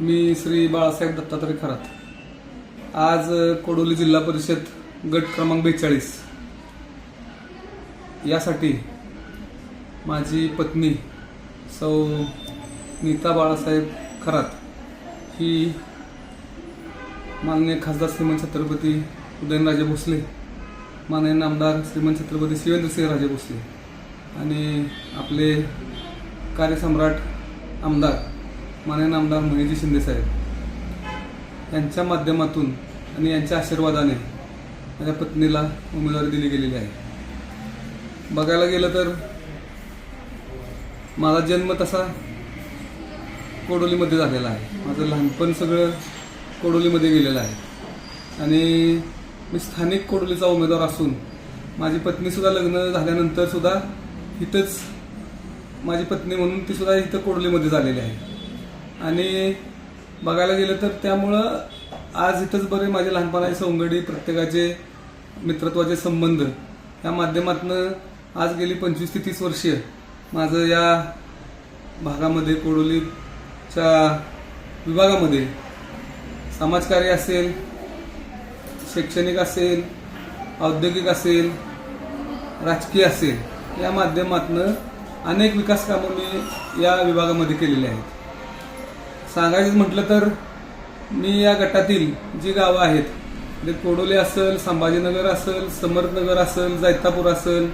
मी श्री बाळासाहेब दत्तात्रय खरात. आज कोडोली जिल्हा परिषद गट क्रमांक बेचाळीस. यासाठी माझी पत्नी सौ नीता बाळासाहेब खरात ही माननीय खासदार श्रीमंत छत्रपती उदयनराजे भोसले माननीय आमदार श्रीमंत छत्रपती शिवेंद्रसिंह राजे भोसले आणि आपले कार्यसम्राट आमदार माननीय आमदार महेशजी शिंदेसाहेब यांच्या माध्यमातून आणि यांच्या आशीर्वादाने माझ्या पत्नीला उमेदवारी दिली गेलेली आहे. बघायला गेलं तर माझा जन्म तसा कोडोलीमध्ये झालेला आहे. माझं लहानपण सगळं कोडोलीमध्ये गेलेलं आहे. आणि मी स्थानिक कोडोलीचा उमेदवार असून माझी पत्नीसुद्धा लग्न झाल्यानंतर सुद्धा इथंच माझी पत्नी म्हणून ती सुद्धा इथं कोडोलीमध्ये झालेली आहे. आणि बघायला गेलं तर त्यामुळं आज इथंच बरे माझे लहानपणाचे सौंगडी प्रत्येकाचे मित्रत्वाचे संबंध. या माध्यमातनं आज गेली पंचवीस ते तीस वर्षीय माझं या भागामध्ये कोडोलीच्या विभागामध्ये समाजकार्य असेल शैक्षणिक असेल औद्योगिक असेल राजकीय असेल या माध्यमातनं अनेक विकास कामं मी या विभागामध्ये केलेली आहेत. सांगायचं म्हटलं तर मी या गटातील जी गावं आहेत म्हणजे कोडोली असेल संभाजीनगर असेल समर्थनगर असेल जैतापूर असेल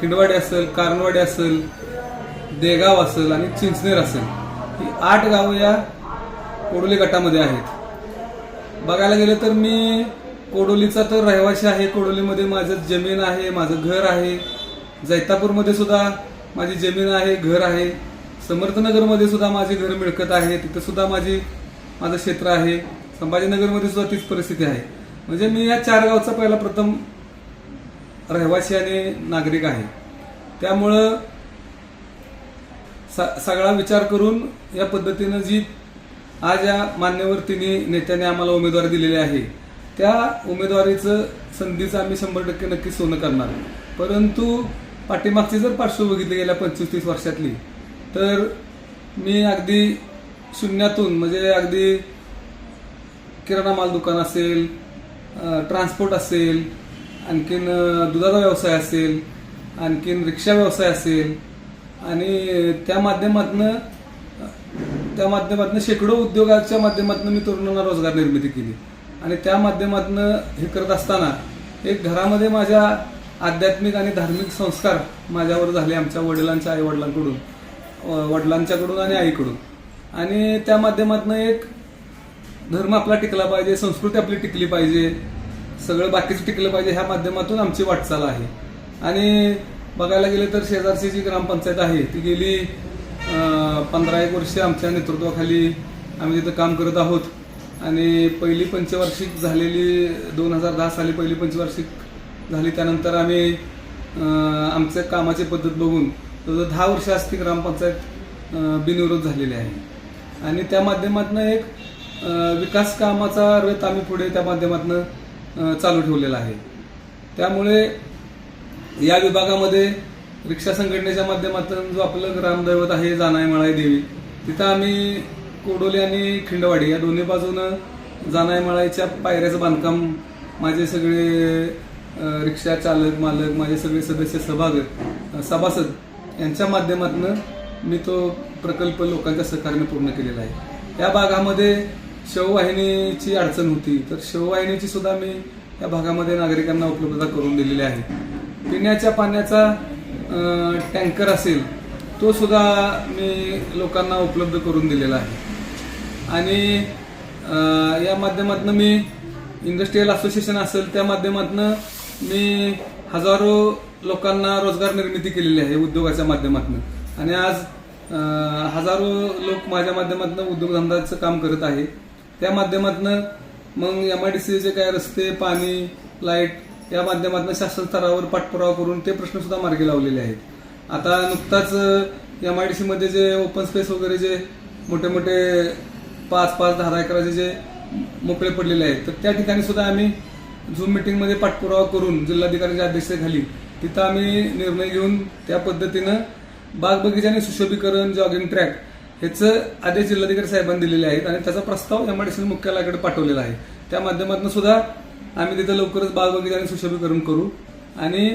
खिंडवाडी असेल कारणवाडी असेल देगाव असेल आणि चिंचनेर असेल ही आठ गावं या कोडोली गटामध्ये आहेत. बघायला गेलं तर मी कोडोलीचा तर रहिवासी आहे कोडोलीमध्ये माझं जमीन आहे माझं घर आहे. जैतापूरमध्ये सुद्धा माझी जमीन आहे घर आहे. समर्थनगरमध्ये सुद्धा माझी घर मिळकत आहे. तिथं सुद्धा माझी माझं क्षेत्र आहे. संभाजीनगरमध्ये सुद्धा तीच परिस्थिती आहे. म्हणजे मी या चार गावचा पहिला प्रथम रहिवासी आणि नागरिक आहे. त्यामुळं सगळा विचार करून या पद्धतीनं जी आज या मान्यवर तिने नेत्याने आम्हाला उमेदवारी दिलेली आहे त्या उमेदवारीचं संधीचं आम्ही शंभर टक्के नक्की सोनं करणार. परंतु पाठीमागची जर पार्श्व बघितली गेल्या पंचवीस तीस वर्षातली तर मी अगदी शून्यातून म्हणजे अगदी किराणा माल दुकान असेल ट्रान्सपोर्ट असेल आणखीन दुधाचा व्यवसाय असेल आणखीन रिक्षा व्यवसाय असेल आणि त्या माध्यमातनं त्या माध्यमातून शेकडो उद्योगाच्या माध्यमातून मी तरुणांना रोजगार निर्मिती केली. आणि त्या माध्यमातून हे करत असताना एक घरामध्ये माझ्या आध्यात्मिक आणि धार्मिक संस्कार माझ्यावर झाले आमच्या वडिलांच्या आईवडिलांकडून. वडिलांच्याकडून आणि आईकडून. आणि त्या माध्यमातून एक धर्म आपला टिकला पाहिजे संस्कृती आपली टिकली पाहिजे सगळं बाकीचं टिकलं पाहिजे ह्या माध्यमातून आमची वाटचाल आहे. आणि बघायला गेलं तर शेजारची जी ग्रामपंचायत आहे ती गेली पंधरा एक वर्ष आमच्या नेतृत्वाखाली आम्ही तिथं काम करत आहोत. आणि पहिली पंचवार्षिक झालेली दोन हजार दहा साली पहिली पंचवार्षिक झाली त्यानंतर आम्ही आमच्या कामाची पद्धत बघून जवळजवळ दहा वर्ष असती ग्रामपंचायत बिनविरोध झालेली आहे. आणि त्या माध्यमातून एक विकास कामाचा रथ आम्ही पुढे त्या माध्यमातून चालू ठेवलेला आहे. त्यामुळे या विभागामध्ये रिक्षा संघटनेच्या माध्यमातून जो आपलं ग्रामदैवत आहे जानाय मळाई देवी तिथं आम्ही कोडोली आणि खिंडवाडी या दोन्ही बाजूनं जानाय मळाईच्या पायऱ्याचं बांधकाम माझे सगळे रिक्षा चालक मालक माझे सगळे सदस्य सहभाग सभासद यांच्या माध्यमातून मी तो प्रकल्प लोकांच्या सहकार्याने पूर्ण केलेला आहे. या भागामध्ये शववाहिनीची अडचण होती तर शववाहिनीची सुद्धा मी या भागामध्ये नागरिकांना उपलब्धता करून दिलेली आहे. पिण्याच्या पाण्याचा टँकर असेल तो सुद्धा मी लोकांना उपलब्ध करून दिलेला आहे. आणि या माध्यमातून मी इंडस्ट्रीयल असोसिएशन असेल त्या माध्यमातून मी हजारो लोकांना रोजगार निर्मिती केलेली आहे उद्योगाच्या माध्यमातून. आणि आज हजारो लोक माझ्या माध्यमातून उद्योगधंद्याचं काम करत आहे. त्या माध्यमातून मग एम आय डी सीचे काय रस्ते पाणी लाइट या माध्यमातून शासन स्तरावर पाठपुरावा करून ते प्रश्न सुद्धा मार्गी लावलेले आहेत. आता नुकताच एम आय डी सीमध्ये जे ओपन स्पेस वगैरे जे मोठे मोठे पाच पाच दहा दहा एकराचे जे मोकळे पडलेले आहेत तर त्या ठिकाणी सुद्धा आम्ही झूम मिटिंगमध्ये पाठपुरावा करून जिल्हाधिकाऱ्यांच्या अध्यक्षतेखाली तिथं आम्ही निर्णय घेऊन त्या पद्धतीनं बाग बगीचा आणि सुशोभीकरण जॉगिंग ट्रॅक ह्याचं आदेश जिल्हाधिकारी साहेबांनी दिलेले आहेत आणि त्याचा प्रस्ताव एमआयडीसी मुख्यालयाकडे पाठवलेला आहे. त्या माध्यमातून सुद्धा आम्ही तिथं लवकरच बाग बगीचा आणि सुशोभीकरण करू आणि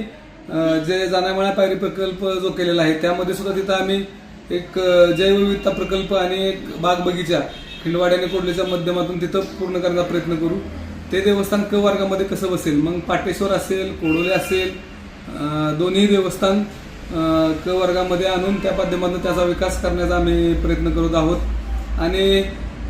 जे जाण्यामाळ्या पायरी प्रकल्प जो केलेला आहे त्यामध्ये सुद्धा तिथं आम्ही एक जैवविविधता प्रकल्प आणि एक बाग बगीचा खिंडवाडी आणि कोडलेच्या माध्यमातून तिथं पूर्ण करण्याचा प्रयत्न करू. ते देवस्थान क वर्गामध्ये कसं बसेल? मग पाटेश्वर असेल कोडोले असेल दोन्ही देवस्थान क वर्गामध्ये आणून त्या माध्यमातून त्याचा विकास करण्याचा आम्ही प्रयत्न करत आहोत. आणि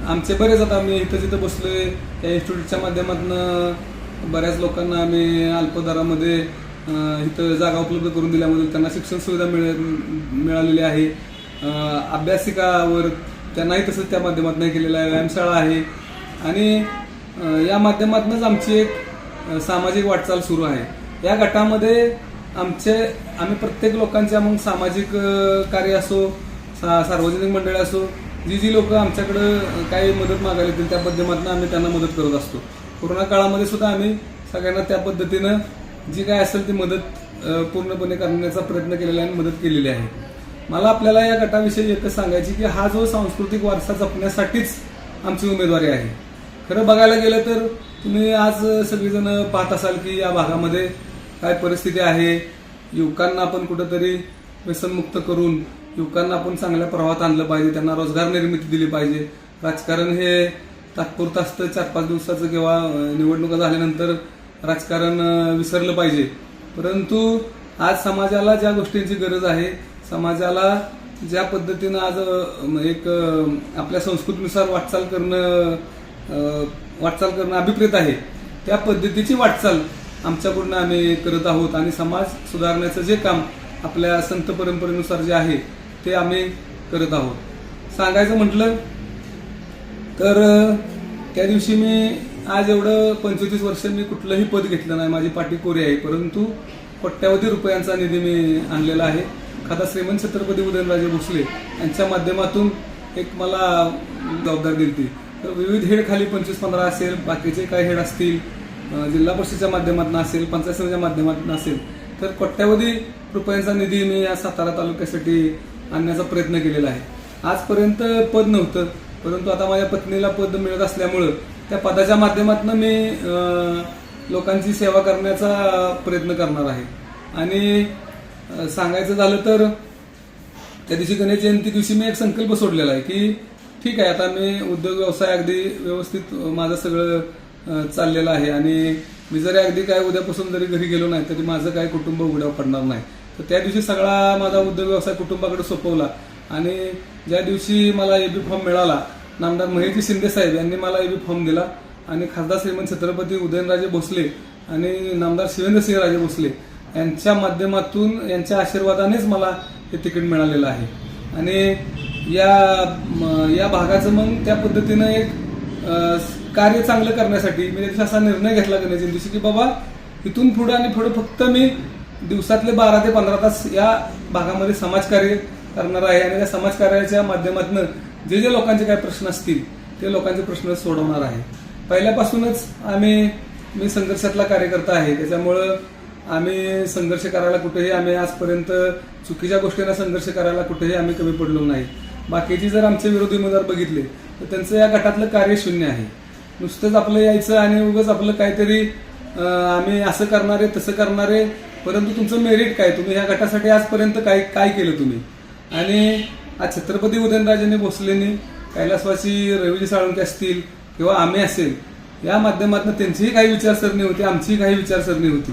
आमचे बरेच आता आम्ही इथं जिथं बसलोय त्या इन्स्टिट्यूटच्या माध्यमातून बऱ्याच लोकांना आम्ही अल्पदरामध्ये इथं जागा उपलब्ध करून दिल्यामुळे त्यांना शिक्षण सुविधा मिळ मिळालेली आहे. अभ्यासिकावर त्यांनाही तसंच त्या माध्यमातून केलेलं आहे व्यायामशाळा आहे. आणि या माध्यमातूनच आमची एक सामाजिक वाटचाल सुरू आहे. या गटामध्ये आमचे आम्ही प्रत्येक लोकांच्या मग सामाजिक कार्य असो सा सार्वजनिक मंडळे असो जी जी लोक आमच्याकडं काही मदत मागायला येतील त्या माध्यमातून आम्ही त्यांना मदत करत असतो. कोरोना काळामध्ये सुद्धा आम्ही सगळ्यांना त्या पद्धतीनं जी काय असेल ती मदत पूर्णपणे करण्याचा प्रयत्न केलेला आहे आणि मदत केलेली आहे. मला आपल्याला या गटाविषयी एकच सांगायची की हा जो सांस्कृतिक वारसा जपण्यासाठीच आमची उमेदवारी आहे. खरं बघायला गेलं तर तुम्ही आज सगळेजण पाहत असाल की या भागामध्ये काय परिस्थिती आहे युवकांना आपण कुठंतरी व्यसनमुक्त करून युवकांना आपण चांगल्या प्रवाहात आणलं पाहिजे त्यांना रोजगार निर्मिती दिली पाहिजे. राजकारण हे तात्पुरतं असतं चार पाच दिवसाचं किंवा निवडणुका झाल्यानंतर राजकारण विसरलं पाहिजे. परंतु आज समाजाला ज्या गोष्टींची गरज आहे समाजाला ज्या पद्धतीनं आज एक आपल्या संस्कृतीनुसार वाटचाल करणं वाटचाल करणं अभिप्रेत आहे त्या पद्धतीची वाटचाल आमच्याकडून आम्ही करत आहोत आणि समाज सुधारण्याचं जे काम आपल्या संत परंपरेनुसार जे आहे ते आम्ही करत आहोत. सांगायचं म्हटलं तर त्या दिवशी मी आज एवढं पंचवीस वर्ष मी कुठलंही पद घेतलं नाही माझी पाठी कोरी आहे. परंतु कोट्यावधी रुपयांचा निधी मी आणलेला आहे. खाता श्रीमंत छत्रपती उदयनराजे भोसले यांच्या माध्यमातून एक मला जबाबदारी दिली तर विविध हेड खाली पंचवीस पंधरा असेल बाकीचे काही हेड असतील जिल्हा परिषदेच्या माध्यमातून असेल पंचायत समितीच्या माध्यमातून असेल तर कोट्यावधी रुपयांचा निधी मी या सातारा तालुक्यासाठी आणण्याचा प्रयत्न केलेला आहे. आजपर्यंत पद नव्हतं परंतु आता माझ्या पत्नीला पद मिळत असल्यामुळं त्या पदाच्या माध्यमातून मी लोकांची सेवा करण्याचा प्रयत्न करणार आहे. आणि सांगायचं झालं तर त्या दिवशी गणेश जयंती दिवशी मी एक संकल्प सोडलेला आहे की ठीक आहे आता मी उद्योग व्यवसाय अगदी व्यवस्थित माझं सगळं चाललेलं आहे. आणि मी जरी अगदी काय उद्यापासून जरी घरी गेलो नाही तरी माझं काय कुटुंब उघड्यावर पडणार नाही. तर त्या दिवशी सगळा माझा उद्योग व्यवसाय कुटुंबाकडे सोपवला. आणि ज्या दिवशी मला ए बी फॉर्म मिळाला नामदार महेशजी शिंदे साहेब यांनी मला एबी फॉर्म दिला. आणि खासदार श्रीमंत छत्रपती उदयनराजे भोसले आणि नामदार शिवेंद्रसिंहराजे भोसले यांच्या माध्यमातून यांच्या आशीर्वादानेच मला हे तिकीट मिळालेलं आहे. आणि या या भागाचं मग त्या पद्धतीनं एक कार्य चांगलं करण्यासाठी मी त्या असा निर्णय घेतला गणेश दिवशी की बाबा इथून पुढे आणि पुढे फक्त मी दिवसातले बारा ते पंधरा तास या भागामध्ये समाजकार्य करणार आहे आणि त्या समाजकार्याच्या माध्यमातून जे जे लोकांचे काही प्रश्न असतील ते लोकांचे प्रश्न सोडवणार आहे. पहिल्यापासूनच आम्ही मी संघर्षातला कार्यकर्ता आहे त्याच्यामुळं आम्ही संघर्ष करायला कुठेही आम्ही आजपर्यंत चुकीच्या गोष्टींना संघर्ष करायला कुठेही आम्ही कमी पडलो नाही. बाकीचे जर आमचे विरोधी उमेदवार बघितले तर त्यांचं या गटातलं कार्य शून्य आहे. नुसतंच आपलं यायचं आणि उगाच आपलं काहीतरी आम्ही असं करणारे तसं करणारे परंतु तुमचं मेरिट काय? तुम्ही ह्या गटासाठी आजपर्यंत काय काय केलं तुम्ही? आणि आज छत्रपती उदयनराजेंनी भोसलेंनी कैलासवासी रवीजी साळुंके असतील किंवा आम्ही असेल या माध्यमातून त्यांचीही काही विचारसरणी होती आमचीही काही विचारसरणी होती.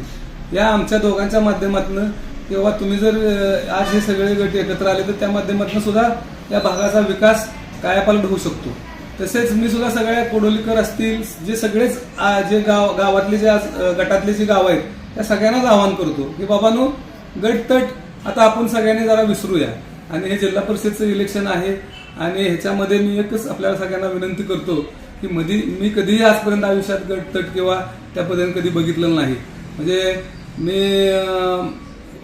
या आमच्या दोघांच्या माध्यमातून किंवा तुम्ही जर आज हे सगळे गट एकत्र आले तर त्या माध्यमातून सुद्धा या भागाचा विकास कायापालट होऊ शकतो. तसेच मी सुद्धा सगळ्या कोडोलीकर असतील जे सगळेच आ, जे गाव गावातले जे आज, गटातले जे गाव आहेत त्या सगळ्यांनाच आवाहन करतो की बाबांनो गट तट आता आपण सगळ्यांनी जरा विसरूया. आणि हे जिल्हा परिषदचं इलेक्शन आहे आणि ह्याच्यामध्ये मी एकच आपल्याला सगळ्यांना विनंती करतो की मधी मी कधीही आजपर्यंत आयुष्यात गट तट किंवा त्या पद्धतीने कधी बघितलेलं नाही. म्हणजे मी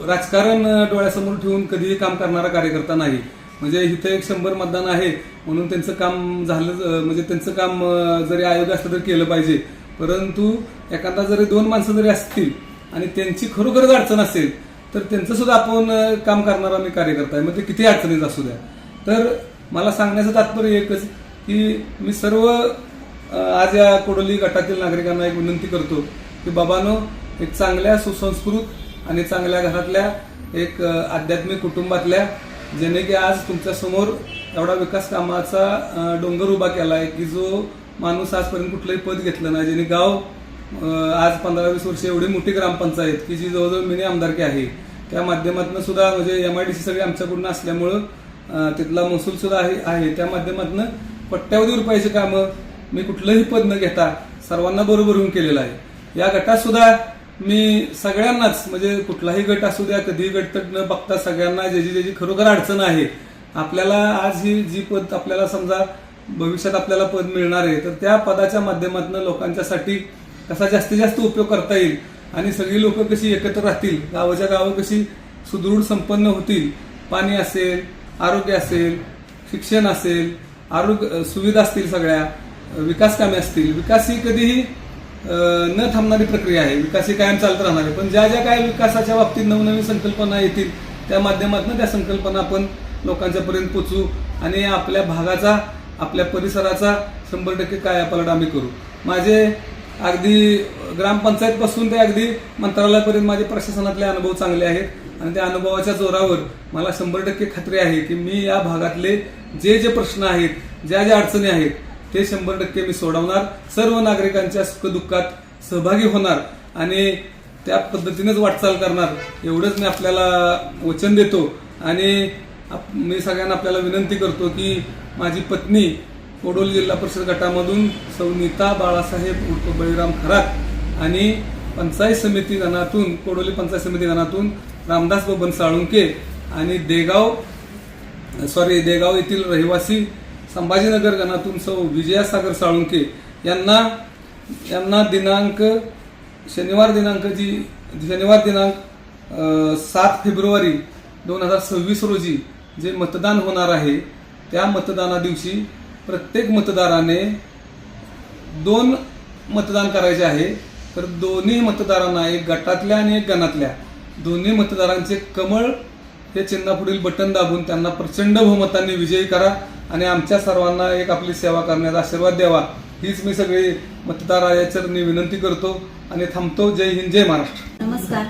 राजकारण डोळ्यासमोर ठेवून कधीही काम करणारा कार्यकर्ता नाही. म्हणजे इथं एक शंभर मतदान आहे म्हणून त्यांचं काम झालं म्हणजे त्यांचं काम जरी आयोग असलं तर केलं पाहिजे. परंतु एखादा जरी दोन माणसं जरी असतील आणि त्यांची खरोखरच अडचण असेल तर त्यांचं सुद्धा आपण काम करणारा मी कार्यकर्ता आहे. म्हणजे किती अडचणीत असू द्या. तर मला सांगण्याचं तात्पर्य एकच की मी सर्व आज या कोडोली गटातील नागरिकांना एक विनंती करतो की बाबानो एक चांगल्या सुसंस्कृत आणि चांगल्या घरातल्या एक आध्यात्मिक कुटुंबातल्या ज्याने की आज तुमच्यासमोर एवढा विकास कामाचा डोंगर उभा केला आहे की जो माणूस आजपर्यंत कुठलंही पद घेतलं नाही. ज्याने गाव आज पंधरा वीस वर्ष एवढी मोठी ग्रामपंचायत की जी जवळजवळ मिनी आमदारकी आहे. त्या माध्यमातून सुद्धा म्हणजे एम आय डी सी सगळी आमच्याकडून असल्यामुळं तिथला महसूल सुद्धा आहे आहे. त्या माध्यमातून पट्ट्यावधी रुपयाची कामं मी कुठलंही पद न घेता सर्वांना बरोबर होऊन केलेलं आहे. या गटात सुद्धा मी सगळ्यांनाच म्हणजे कुठलाही गट असू द्या कधीही गट न बघता सगळ्यांना ज्याची ज्याची खरोखर अडचण आहे आपल्याला आज ही जी पद आपल्याला समजा भविष्यात आपल्याला पद मिळणार आहे तर त्या पदाच्या माध्यमातून लोकांच्यासाठी कसा जास्तीत जास्त उपयोग करता येईल? आणि सगळी लोक कशी एकत्र राहतील? गावाच्या गावं कशी सुदृढ संपन्न होतील? पाणी असेल आरोग्य असेल शिक्षण असेल आरोग्य सुविधा असतील सगळ्या विकास कामे असतील विकास ही कधीही न थांबणारी प्रक्रिया आहे. विकास ही कायम चालत राहणार आहे. पण ज्या ज्या काय विकासाच्या बाबतीत नवनवीन संकल्पना येतील त्या माध्यमातून त्या संकल्पना आपण लोकांच्यापर्यंत पोचू आणि आपल्या भागाचा आपल्या परिसराचा शंभर टक्के कायापालट आम्ही करू. माझे अगदी ग्रामपंचायतपासून ते अगदी मंत्रालयापर्यंत माझे प्रशासनातले अनुभव चांगले आहेत आणि त्या अनुभवाच्या जोरावर मला शंभर टक्के खात्री आहे की मी या भागातले जे जे प्रश्न आहेत ज्या ज्या अडचणी आहेत ते शंभर टक्के मी सोडवणार. सर्व नागरिकांच्या सुखदुःखात सहभागी होणार आणि त्या पद्धतीनेच वाटचाल करणार एवढंच मी आपल्याला वचन देतो. आणि आप- मी सगळ्यांना आपल्याला विनंती करतो की माझी पत्नी कोडोली जिल्हा परिषद गटामधून सौनीता बाळासाहेब उर्फ बळीराम खरात आणि पंचायत समिती गणातून कोडोली पंचायत समिती गणातून रामदास बबन साळुंके आणि देगाव सॉरी देगाव येथील रहिवासी संभाजीनगर गणातून सौ विजयासागर साळुंके यांना यांना दिनांक शनिवार दिनांक जी शनिवार दिनांक सात फेब्रुवारी दोन हजार सव्वीस रोजी जे मतदान होणार आहे त्या मतदाना दिवशी प्रत्येक मतदाराने दोन मतदान करायचे आहे. तर दोन्ही मतदारांना एक गटातल्या आणि एक गणातल्या दोन्ही मतदारांचे कमळ हे चिन्हापुढील बटन दाबून त्यांना प्रचंड बहुमतांनी विजयी करा आणि आमच्या सर्वांना एक आपली सेवा करण्याचा आशीर्वाद द्यावा. हीच मी सगळी मतदार चरणी विनंती करतो आणि थांबतो. जय हिंद जय महाराष्ट्र. नमस्कार.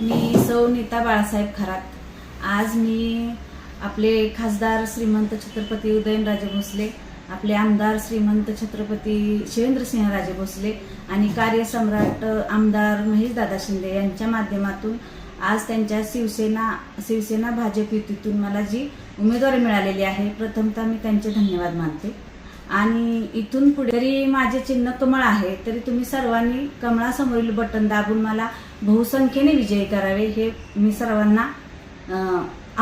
मी सौ नीता बाळासाहेब खरात. आज मी आपले खासदार श्रीमंत छत्रपती उदयनराजे भोसले आपले आमदार श्रीमंत छत्रपती शिवेंद्रसिंहराजे भोसले आणि कार्यसम्राट आमदार महेशदादा शिंदे यांच्या माध्यमातून आज त्यांच्या शिवसेना शिवसेना भाजप युतीतून मला जी उमेदवारी मिळालेली आहे प्रथमतः मी त्यांचे धन्यवाद मानते. आणि इथून पुढे जरी माझे चिन्ह कमळ आहे तरी तुम्ही सर्वांनी कमळासमोरील बटन दाबून मला बहुसंख्येने विजयी करावे हे मी सर्वांना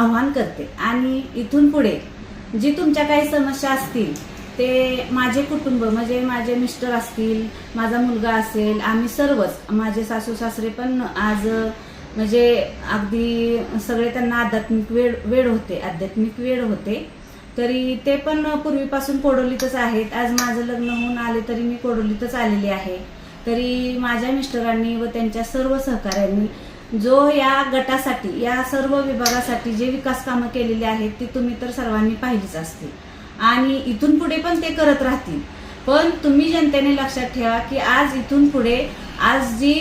आव्हान करते. आणि इथून पुढे जी तुमच्या काही समस्या असतील ते माझे कुटुंब म्हणजे माझे मिस्टर असतील माझा मुलगा असेल आम्ही सर्वच माझे सासू सासरे पण आज म्हणजे अगदी सगळे त्यांना आध्यात्मिक वेळ वेळ होते आध्यात्मिक वेळ होते. तरी ते पण पूर्वीपासून कोडोलीतच आहेत. आज माझं लग्न होऊन आले तरी मी कोडोलीतच आलेली आहे. तरी माझ्या मिस्टरांनी व त्यांच्या सर्व सहकाऱ्यांनी जो या गटासाठी या सर्व विभागासाठी जे विकास कामं केलेली आहेत ती तुम्ही तर सर्वांनी पाहिलीच असतील. आणि इथून पुढे पण ते करत राहतील. पण तुम्ही जनतेने लक्षात ठेवा की आज इथून पुढे आज जी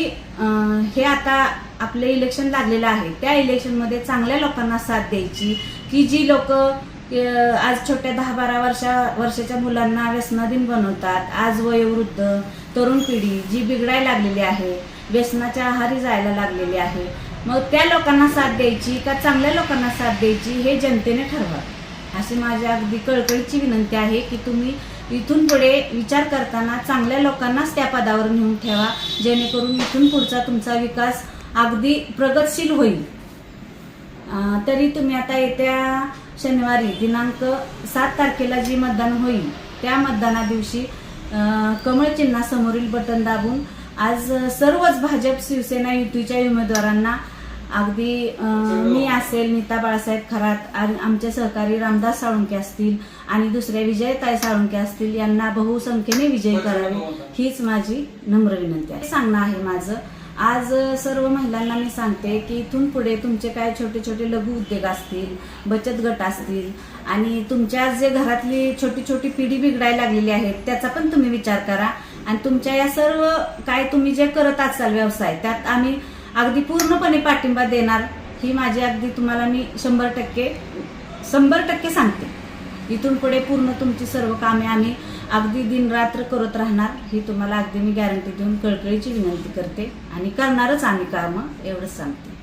हे आता आपले इलेक्शन लागलेलं आहे. त्या इलेक्शनमध्ये चांगल्या लोकांना साथ द्यायची की जी लोक आज छोट्या दहा बारा वर्षा वर्षाच्या मुलांना व्यसनाधीन बनवतात. आज वयोवृद्ध तरुण पिढी जी बिघडायला लागलेली आहे व्यसनाच्या आहारी जायला लागलेली आहे मग त्या लोकांना साथ द्यायची का चांगल्या लोकांना साथ द्यायची हे जनतेने ठरवा. अशी माझी अगदी कळकळीची विनंती आहे की तुम्ही इथून पुढे विचार करताना चांगल्या लोकांनाच त्या पदावर नेऊन ठेवा जेणेकरून इथून पुढचा तुमचा विकास अगदी प्रगतशील होईल. तरी तुम्ही आता येत्या शनिवारी दिनांक सात तारखेला जी मतदान होईल त्या मतदाना दिवशी कमळ चिन्हासमोरील बटन दाबून आज सर्वच भाजप शिवसेना युतीच्या उमेदवारांना अगदी मी असेल नीता बाळासाहेब खरात आणि आमचे सहकारी रामदास साळुंके असतील आणि दुसऱ्या विजयताई साळुंके असतील यांना बहुसंख्येने विजयी करावे हीच माझी नम्र विनंती आहे. सांगणं आहे माझं. आज सर्व महिलांना मी सांगते की इथून पुढे तुमचे काय छोटे छोटे लघु उद्योग असतील बचत गट असतील आणि तुमच्या जे घरातली छोटी छोटी पिढी बिघडायला लागलेली आहे त्याचा पण तुम्ही विचार करा. आणि तुमच्या या सर्व काय तुम्ही जे करत असाल व्यवसाय त्यात आम्ही अगदी पूर्णपणे पाठिंबा देणार. ही माझी अगदी तुम्हाला मी शंभर टक्के शंभर टक्के सांगते. इथून पुढे पूर्ण तुमची सर्व कामे आम्ही अगदी दिनरात्र करत राहणार. ही तुम्हाला अगदी मी गॅरंटी देऊन कळकळीची विनंती करते. आणि करणारच आम्ही कामं एवढंच सांगते.